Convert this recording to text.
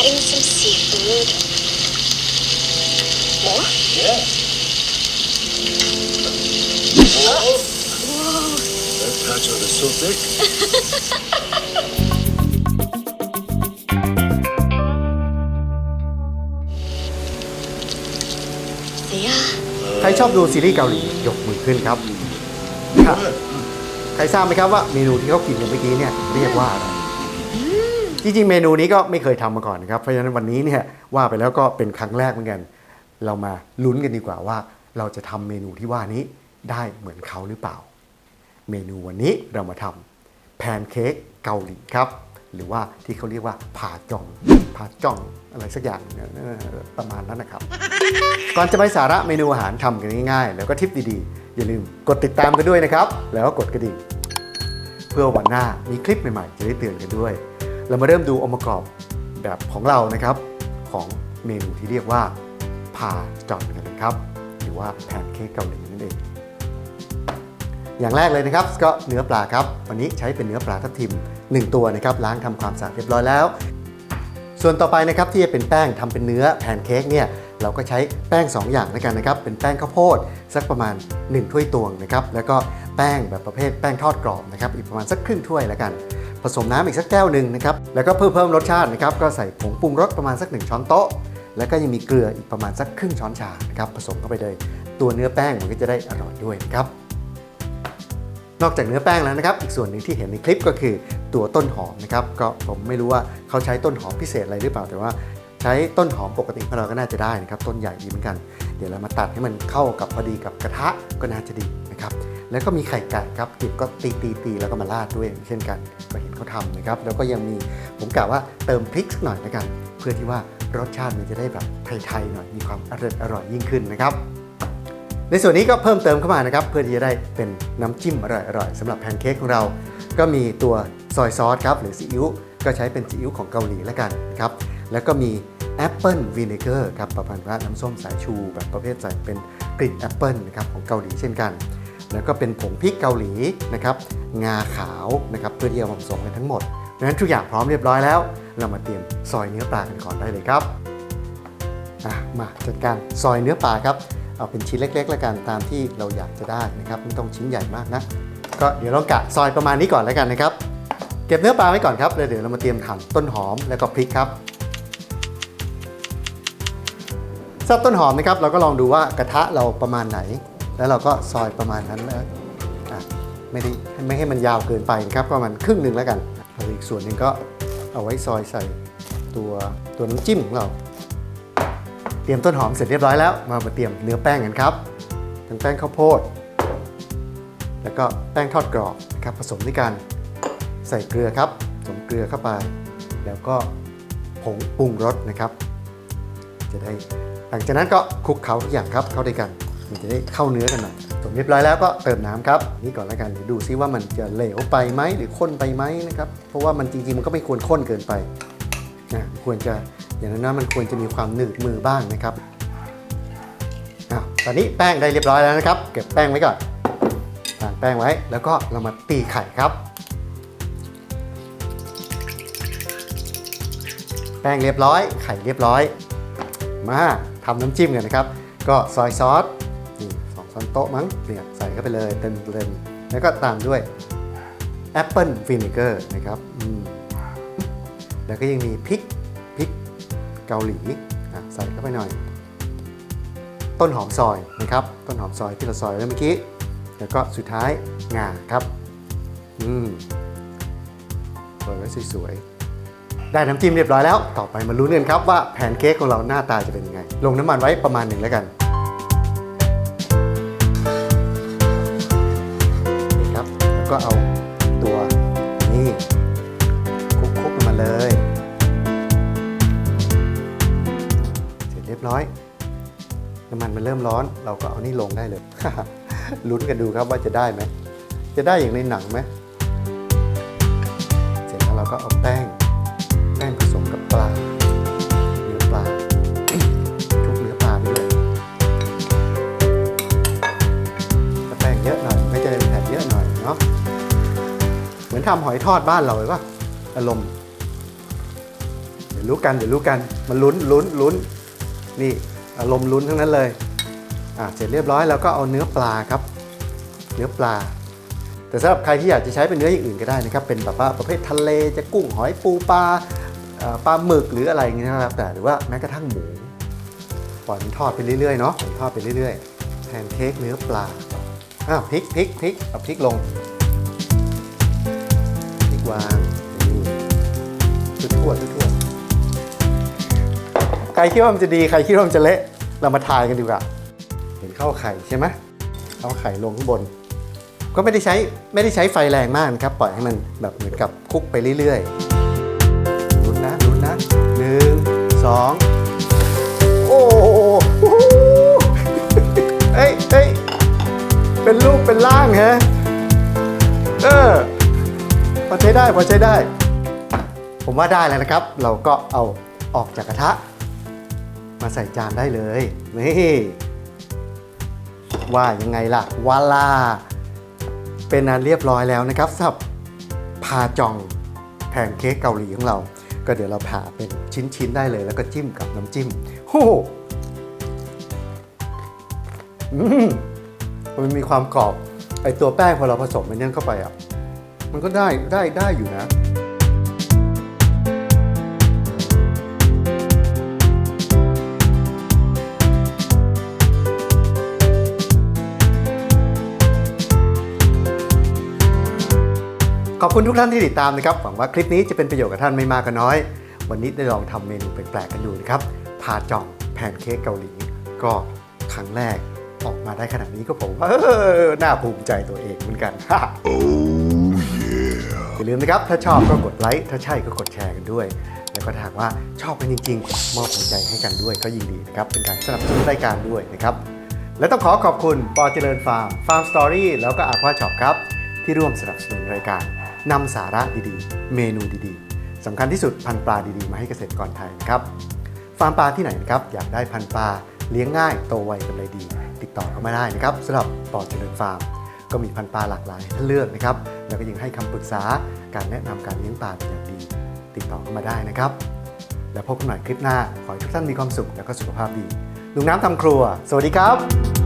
adding some seafood. More? Yeah. Whoa. That taco is so thick. เสียใครชอบดูซีรีส์เกาหลียกมือขึ้นครับครับ ใครทราบไหมครับว่าเมนูที่เขากินกันเมื่อกี้เนี่ยเรียกว่าอะไร จริงๆ เมนูนี้ก็ไม่เคยทำมาก่อนนะครับ เพราะฉะนั้นวันนี้เนี่ยว่าไปแล้วก็เป็นครั้งแรกเหมือนกัน เรามาลุ้นกันดีกว่าว่า เราจะทำเมนูที่ว่านี้ได้เหมือนเขาหรือเปล่า เมนูวันนี้เรามาทำแพนเค้กเกาหลีครับ หรือว่าที่เขาเรียกว่าผาจองผาจองอะไรสักอย่างประมาณนั้นนะครับ ก่อนจะไปสาระเมนูอาหารทำกันง่ายๆ แล้วก็ทิปดีๆ อย่าลืมกดติดตามกันด้วยนะครับ แล้วก็กดกระดิ่งเพื่อวันหน้ามีคลิปใหม่ๆ จะได้เตือนกันด้วย เรามาเริ่มดูองค์ประกอบแบบของเรานะครับ ของเมนูที่เรียกว่าพาจอนกันนะครับ หรือว่าแพนเค้กเกาหลีนั่นเอง อย่างแรกเลยนะครับก็เนื้อปลาครับ วันนี้ใช้เป็นเนื้อปลาทับทิม 1 ตัวนะครับล้างทำความสะอาดเรียบร้อยแล้ว ส่วนต่อไปนะครับที่จะเป็นแป้งทำเป็นเนื้อแพนเค้กเนี่ยเราก็ใช้แป้ง 2 อย่างด้วยกันนะครับ เป็นแป้งข้าวโพดสักประมาณ 1 ถ้วยตวงนะครับ แล้วก็แป้งแบบประเภทแป้งทอดกรอบนะครับ อีกประมาณสักครึ่งถ้วยแล้วกัน ผสมน้ำอีกสักแก้วหนึ่งนะครับ แล้วก็เพิ่มเพิ่มรสชาตินะครับ ก็ใส่ผงปรุงรสประมาณสัก 1 ช้อนโต๊ะ แล้วก็ยังมีเกลืออีกประมาณสักครึ่งช้อนชานะครับ ผสมเข้าไปเลย ตัวเนื้อแป้งมันก็จะได้อร่อยด้วยนะครับ นอกจากเนื้อแป้งแล้วนะครับ อีกส่วนหนึ่งที่เห็นในคลิปก็คือตัวต้นหอมนะครับ ก็ผมไม่รู้ว่าเขาใช้ต้นหอมพิเศษอะไรหรือเปล่า แต่ว่าใช้ต้นหอมปกติของเราก็น่าจะได้นะครับ ต้นใหญ่ดีเหมือนกัน เดี๋ยวเรามาตัดให้มันเข้ากับพอดีกับกระทะก็น่าจะดีนะครับ แล้วก็มีไข่ไก่ครับจิบก็ตีตีตีแล้วก็มาราดด้วย เช่นกันก็เห็นเขาทำนะครับ แล้วก็ยังมีผมกล่าวว่าเติมพริกสักหน่อยแล้วกัน เพื่อที่ว่ารสชาติมันจะได้แบบไทยๆหน่อยมีความอร่อยอร่อยยิ่งขึ้นนะครับ ในส่วนนี้ก็เพิ่มเติมเข้ามานะครับ เพื่อที่จะได้เป็นน้ำจิ้มอร่อยๆสำหรับแพนเค้กของเรา ก็มีตัวซอยซอสครับหรือซีอิ๊วก็ใช้เป็นซีอิ๊วของเกาหลีแล้วกันครับแล้วก็มีแอปเปิลวินิเกอร์ครับประมาณว่าน้ำส้มสายชู แบบประเภทใส่เป็นกลิ่นแอปเปิลนะครับของเกาหลีเช่นกัน แล้วก็เป็นผงพริกเกาหลีนะครับงาขาวนะครับเพื่อที่จะมาผสมกันทั้งหมดดังนั้นทุกอย่างพร้อมเรียบร้อยแล้ว เรามาเตรียมซอยเนื้อปลากันก่อนได้เลยครับมาจัดการซอยเนื้อปลาครับเอาเป็นชิ้นเล็กๆแล้วกันตามที่เราอยากจะได้นะครับไม่ต้องชิ้นใหญ่มากนะก็เดี๋ยวลองกะซอยประมาณนี้ก่อนแล้วกันนะครับเก็บเนื้อปลาไว้ก่อนครับแล้วเดี๋ยวเรามาเตรียมหั่นต้นหอมแล้วก็พริกครับสำหรับต้นหอมนะครับเราก็ลองดูว่ากระทะเราประมาณไหน แล้วเราก็ซอยประมาณนั้นนะไม่ได้ไม่ให้มันยาวเกินไปนะครับประมาณครึ่งหนึ่งแล้วกันแล้วอีกส่วนหนึ่งก็เอาไว้ซอยใส่ตัวตัวน้ำจิ้มของเรา เตรียมต้นหอมเสร็จเรียบร้อยแล้วมามาเตรียมเนื้อแป้งกันครับเป็นแป้งข้าวโพด แล้วก็แป้งทอดกรอบนะครับผสมด้วยกันใส่เกลือครับผสมเกลือเข้าไป แล้วก็ผงปรุงรสนะครับ จะได้หลังจากนั้นก็คลุกเคล้าทุกอย่างครับเข้าด้วยกัน มันจะได้เข้าเนื้อกันหน่อยผสมเรียบร้อยแล้วก็เติมน้ำครับนี่ก่อนแล้วกันเดี๋ยวดูซิว่ามันจะเหลวไปไหมหรือข้นไปไหมนะครับเพราะว่ามันจริงๆมันก็ไม่ควรข้นเกินไปนะควรจะอย่างนั้นมันควรจะมีความหนืดมือบ้างนะครับอะตอนนี้แป้งได้เรียบร้อยแล้วนะครับ เก็บแป้งไว้ก่อนวางแป้งไว้ แล้วก็เรามาตีไข่ครับ แป้งเรียบร้อย ไข่เรียบร้อย มาทำน้ำจิ้มกันนะครับ ก็ซอยซอส โต๊ะมั้งเนี่ยใส่เข้าไปเลยเต็มเต็มแล้วก็ตามด้วยแอปเปิลวินิเกอร์นะครับแล้วก็ยังมีพริกพริกเกาหลีอะใส่เข้าไปหน่อย ต้นหอมซอยนะครับ ต้นหอมซอยที่เราซอยไว้เมื่อกี้ แล้วก็สุดท้ายงาครับ อืมซอยไว้สวยๆ ได้น้ำจิ้มเรียบร้อยแล้ว ต่อไปมาลุ้นกันครับว่าแพนเค้กของเราหน้าตาจะเป็นยังไง ลงน้ำมันไว้ประมาณหนึ่งแล้วกัน ก็เอาตัวนี่คุกๆลงมาเลยเสร็จเรียบร้อยน้ำมันมันเริ่มร้อน เราก็เอานี่ลงได้เลยลุ้นกันดูครับว่าจะได้ไหมจะได้อย่างในหนังไหมเสร็จแล้วเราก็เอาแป้ง ทำหอยทอดบ้านเราเลยปะอารมณ์ เดี๋ยวรู้กันเดี๋ยวรู้กันมันลุ้นลุ้นลุ้นนี่อารมณ์ลุ้นทั้งนั้นเลยอะเสร็จเรียบร้อยแล้วก็เอาเนื้อปลาครับ เนื้อปลา แต่สำหรับใครที่อยากจะใช้เป็นเนื้ออย่างอื่นก็ได้นะครับ เป็นแบบว่าประเภททะเลจะกุ้งหอยปูปลาปลาหมึกหรืออะไรอย่างเงี้ยนะครับแต่หรือว่าแม้กระทั่งหมูปล่อยมันทอดไปเรื่อยๆเนาะทอดไปเรื่อยๆแพนเค้กเนื้อปลาอ้าวพริกพริกพริกเอาพริกลง วางนี่ทั่วๆทั่วใครคิดว่ามันจะดีใครคิดว่ามันจะเละเรามาทายกันดีกว่าเห็นข้าวไข่ใช่ไหมเอาไข่ลงข้างบน ก็ไม่ได้ใช้ไม่ได้ใช้ไฟแรงมากนะครับ ปล่อยให้มันแบบเหมือนกับคลุกไปเรื่อยๆลุ้นนะลุ้นนะหนึ่งสองโอ้โหเอ้ยเอ้ยเป็นรูปเป็นร่างฮะ พอใช้ได้พอใช้ได้ ผมว่าได้แล้วนะครับ เราก็เอาออกจากกระทะ มาใส่จานได้เลยนี่ว่ายังไงล่ะวาลา เป็นอันเรียบร้อยแล้วนะครับสำหรับพาจองแพนเค้กเกาหลีของเรา ก็เดี๋ยวเราผ่าเป็นชิ้นๆได้เลย แล้วก็จิ้มกับน้ำจิ้มโอ้โหมันมีความกรอบไอตัวแป้งพอเราผสมมันนั่นเข้าไปอะ มันก็ได้ได้ได้อยู่นะ ขอบคุณทุกท่านที่ติดตามนะครับ หวังว่าคลิปนี้จะเป็นประโยชน์กับท่านไม่มากก็น้อย วันนี้ได้ลองทำเมนูแปลกๆกันดูนะครับพาจ่องแพนเค้กเกาหลี ก็ครั้งแรกออกมาได้ขนาดนี้ก็ผมว่าเออน่าภูมิใจตัวเองเหมือนกัน อย่าลืมนะครับ ถ้าชอบก็กดไลค์ ถ้าใช่ก็กดแชร์กันด้วย แล้วก็ถ้าหากว่าชอบกันจริงๆ มอบหัวใจให้กันด้วยก็ยิ่งดีนะครับ เป็นการสนับสนุนรายการด้วยนะครับ และต้องขอขอบคุณปอเจริญฟาร์ม ฟาร์มสตอรี่แล้วก็อาควาช็อปครับ ที่ร่วมสนับสนุนรายการนำสาระดีๆ เมนูดีๆสำคัญที่สุดพันปลาดีๆ มาให้เกษตรกรไทยนะครับ ฟาร์มปลาที่ไหนนะครับ อยากได้พันปลาเลี้ยงง่ายโตไวกำไรดี ติดต่อเข้ามาได้นะครับสำหรับปอเจริญฟาร์ม ก็มีพันธุ์ปลาหลากหลายให้ท่านเลือกนะครับ แล้วก็ยังให้คำปรึกษาการแนะนำการเลี้ยงปลาเป็นอย่างดี ติดต่อเข้ามาได้นะครับ แล้วพบกันใหม่คลิปหน้า ขอให้ทุกท่านมีความสุขและก็สุขภาพดีลุงน้ำทำครัว สวัสดีครับ